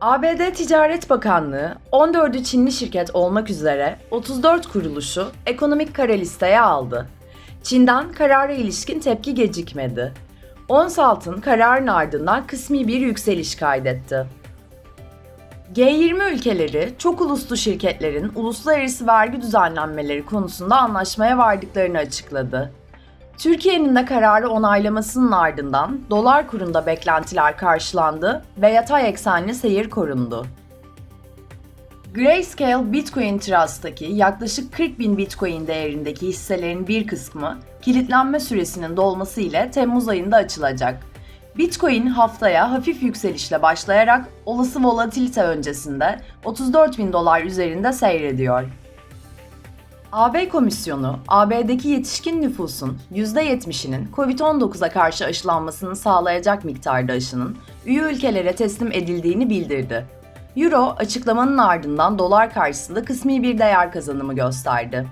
ABD Ticaret Bakanlığı 14'ü Çinli şirket olmak üzere 34 kuruluşu ekonomik kara listeye aldı. Çin'den karara ilişkin tepki gecikmedi. Ons altın kararın ardından kısmi bir yükseliş kaydetti. G20 ülkeleri çok uluslu şirketlerin uluslararası vergi düzenlenmeleri konusunda anlaşmaya vardıklarını açıkladı. Türkiye'nin de kararı onaylamasının ardından dolar kurunda beklentiler karşılandı ve yatay eksenli seyir korundu. Grayscale Bitcoin Trust'taki yaklaşık 40 bin Bitcoin değerindeki hisselerin bir kısmı kilitlenme süresinin dolması ile Temmuz ayında açılacak. Bitcoin haftaya hafif yükselişle başlayarak olası volatilite öncesinde 34 bin dolar üzerinde seyrediyor. AB Komisyonu, AB'deki yetişkin nüfusun %70'inin COVID-19'a karşı aşılanmasını sağlayacak miktarda aşının üye ülkelere teslim edildiğini bildirdi. Euro açıklamanın ardından dolar karşısında kısmi bir değer kazanımı gösterdi.